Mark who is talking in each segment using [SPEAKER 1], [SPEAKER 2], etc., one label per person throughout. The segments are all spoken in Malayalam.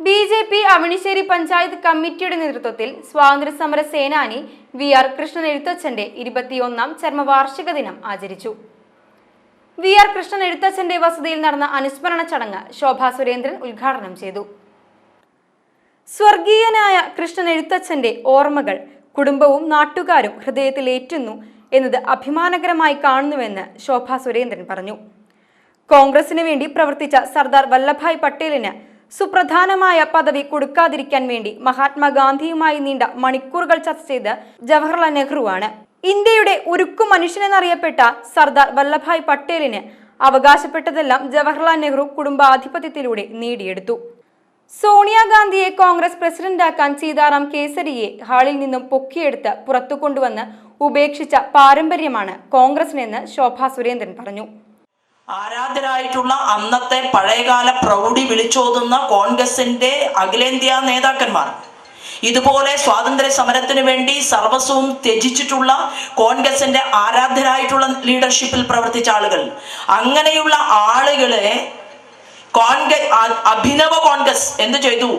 [SPEAKER 1] B J P Avanissery panchayat കമ്മിറ്റിയുടെ നേതൃത്വത്തിൽ സ്വാതന്ത്ര്യ സമര സേനാനി വി ആർ കൃഷ്ണൻ എഴുത്തച്ഛന്റെ ഇരുപത്തിയൊന്നാം ചർമ്മവാർഷിക ദിനം ആചരിച്ചു. വി ആർ കൃഷ്ണൻ എഴുത്തച്ഛന്റെ വസതിയിൽ നടന്ന അനുസ്മരണ ചടങ്ങ് ശോഭാ സുരേന്ദ്രൻ ഉദ്ഘാടനം ചെയ്തു. സ്വർഗീയനായ കൃഷ്ണൻ എഴുത്തച്ഛന്റെ ഓർമ്മകൾ കുടുംബവും നാട്ടുകാരും ഹൃദയത്തിൽ ഏറ്റുന്നു എന്നത് അഭിമാനകരമായി കാണുന്നുവെന്ന് ശോഭാ സുരേന്ദ്രൻ പറഞ്ഞു. കോൺഗ്രസിന് വേണ്ടി പ്രവർത്തിച്ച സർദാർ വല്ലഭായ് പട്ടേലിന് സുപ്രധാനമായ പദവി കൊടുക്കാതിരിക്കാൻ വേണ്ടി മഹാത്മാഗാന്ധിയുമായി നീണ്ട മണിക്കൂറുകൾ ചർച്ച ചെയ്ത് ജവഹർലാൽ നെഹ്റുവാണ്. ഇന്ത്യയുടെ ഉരുക്കു മനുഷ്യനെന്നറിയപ്പെട്ട സർദാർ വല്ലഭായ് പട്ടേലിന് അവകാശപ്പെട്ടതെല്ലാം ജവഹർലാൽ നെഹ്റു കുടുംബാധിപത്യത്തിലൂടെ നേടിയെടുത്തു. സോണിയാഗാന്ധിയെ കോൺഗ്രസ് പ്രസിഡന്റാക്കാൻ സീതാറാം കേസരിയെ ഹാളിൽ നിന്നും പൊക്കിയെടുത്ത് പുറത്തു കൊണ്ടുവന്ന് ഉപേക്ഷിച്ച പാരമ്പര്യമാണ് കോൺഗ്രസിനെന്ന് ശോഭാ സുരേന്ദ്രൻ പറഞ്ഞു.
[SPEAKER 2] ആരാധരായിട്ടുള്ള അന്നത്തെ പഴയകാല പ്രൗഢി വിളിച്ചോതുന്ന കോൺഗ്രസിന്റെ അഖിലേന്ത്യാ നേതാക്കന്മാർ. ഇതുപോലെ സ്വാതന്ത്ര്യ സമരത്തിന് വേണ്ടി സർവസ്വവും ത്യജിച്ചിട്ടുള്ള കോൺഗ്രസിന്റെ ആരാധരായിട്ടുള്ള ലീഡർഷിപ്പിൽ പ്രവർത്തിച്ച ആളുകൾ. അങ്ങനെയുള്ള ആളുകളെ കോൺഗ്രസ് അഭിനവ കോൺഗ്രസ് എന്ത് ചെയ്തു?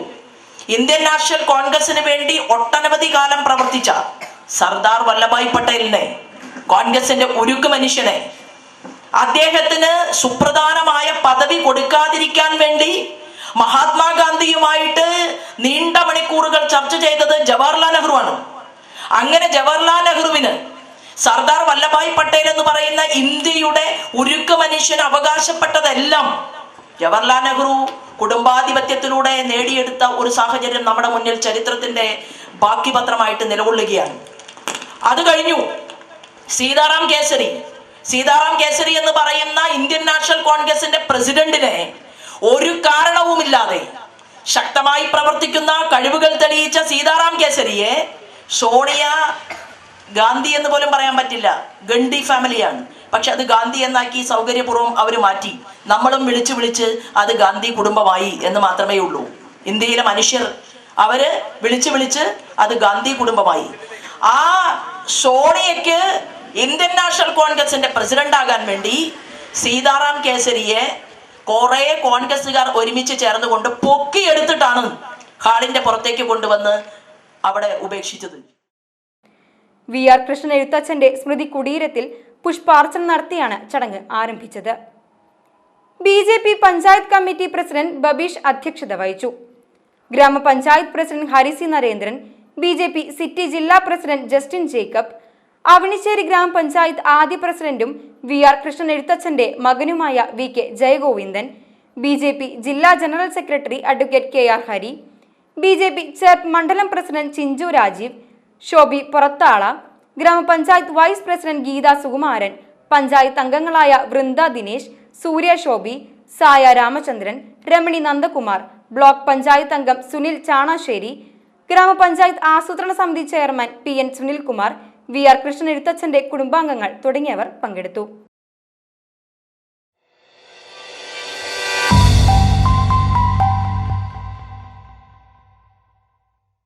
[SPEAKER 2] ഇന്ത്യൻ നാഷണൽ കോൺഗ്രസിന് വേണ്ടി ഒട്ടനവധി കാലം പ്രവർത്തിച്ച സർദാർ വല്ലഭായ് പട്ടേലിനെ കോൺഗ്രസിന്റെ ഉരുക്ക് മനുഷ്യനെ അദ്ദേഹത്തിന് സുപ്രധാനമായ പദവി കൊടുക്കാതിരിക്കാൻ വേണ്ടി മഹാത്മാഗാന്ധിയുമായിട്ട് നീണ്ട മണിക്കൂറുകൾ ചർച്ച ചെയ്തത് ജവഹർലാൽ നെഹ്റു ആണ് അങ്ങനെ ജവഹർലാൽ നെഹ്റുവിന് സർദാർ വല്ലഭായ് പട്ടേൽ എന്ന് പറയുന്ന ഇന്ത്യയുടെ ഉരുക്ക് മനുഷ്യന് അവകാശപ്പെട്ടതെല്ലാം ജവഹർലാൽ നെഹ്റു കുടുംബാധിപത്യത്തിലൂടെ നേടിയെടുത്ത ഒരു സാഹചര്യം നമ്മുടെ മുന്നിൽ ചരിത്രത്തിന്റെ ബാക്കി പത്രമായിട്ട് നിലകൊള്ളുകയാണ്. അത് കഴിഞ്ഞു. സീതാറാം കേസരി സീതാറാം കേസരി എന്ന് പറയുന്ന ഇന്ത്യൻ നാഷണൽ കോൺഗ്രസിന്റെ പ്രസിഡന്റിനെ ഒരു കാരണവുമില്ലാതെ ശക്തമായി പ്രവർത്തിക്കുന്ന കഴിവുകൾ തെളിയിച്ച സീതാറാം കേസരിയെ സോണിയ ഗാന്ധി എന്ന് പോലും പറയാൻ പറ്റില്ല. ഗണ്ഡി ഫാമിലിയാണ്. പക്ഷെ അത് ഗാന്ധി എന്നാക്കി സൗകര്യപൂർവം അവർ മാറ്റി. നമ്മളും വിളിച്ച് വിളിച്ച് അത് ഗാന്ധി കുടുംബമായി എന്ന് മാത്രമേ ഉള്ളൂ. ഇന്ത്യയിലെ മനുഷ്യർ അവർ വിളിച്ച് വിളിച്ച് അത് ഗാന്ധി കുടുംബമായി. ആ സോണിയക്ക് ഇന്ത്യൻ നാഷണൽ കോൺഗ്രസിന്റെ പ്രസിഡന്റ് ആകാൻ വേണ്ടി സീതാറാം കേസരിയെ കുറെ കോൺഗ്രസുകാർ ഒരുമിച്ച് ചേർന്നുകൊണ്ട് പൊക്കിയെടുത്തിട്ടാണ് ഹാളിന്റെ പുറത്തേക്ക് കൊണ്ടുവന്ന് അവിടെ ഉപേക്ഷിച്ചത്.
[SPEAKER 1] വി ആർ കൃഷ്ണൻ എഴുത്തച്ഛന്റെ സ്മൃതി കുടീരത്തിൽ പുഷ്പാർച്ചന നടത്തിയാണ് ചടങ്ങ് ആരംഭിച്ചത്. B J P panchayat committee president Babeesh അധ്യക്ഷത വഹിച്ചു. ഗ്രാമപഞ്ചായത്ത് president Harisi Narendran B J P city ജില്ലാ പ്രസിഡന്റ് ജസ്റ്റിൻ ജേക്കബ് അവണിശ്ശേരി ഗ്രാമപഞ്ചായത്ത് ആദ്യ പ്രസിഡന്റും വി ആർ കൃഷ്ണൻ എഴുത്തച്ഛന്റെ മകനുമായ V K Jayagovindan B J P ജില്ലാ general secretary advocate K R Hari B J P Cherpu മണ്ഡലം പ്രസിഡന്റ് ചിഞ്ചു രാജീവ് ഷോബി പുറത്താള ഗ്രാമപഞ്ചായത്ത് വൈസ് പ്രസിഡന്റ് ഗീത സുകുമാരൻ പഞ്ചായത്ത് അംഗങ്ങളായ വൃന്ദ ദിനേശ് സൂര്യ ഷോബി സായ രാമചന്ദ്രൻ രമണി നന്ദകുമാർ ബ്ലോക്ക് പഞ്ചായത്ത് അംഗം സുനിൽ ചാണാശ്ശേരി ഗ്രാമപഞ്ചായത്ത് ആസൂത്രണ സമിതി chairman P N Sunilkumar V R Krishnan എഴുത്തച്ഛന്റെ കുടുംബാംഗങ്ങൾ തുടങ്ങിയവർ പങ്കെടുത്തു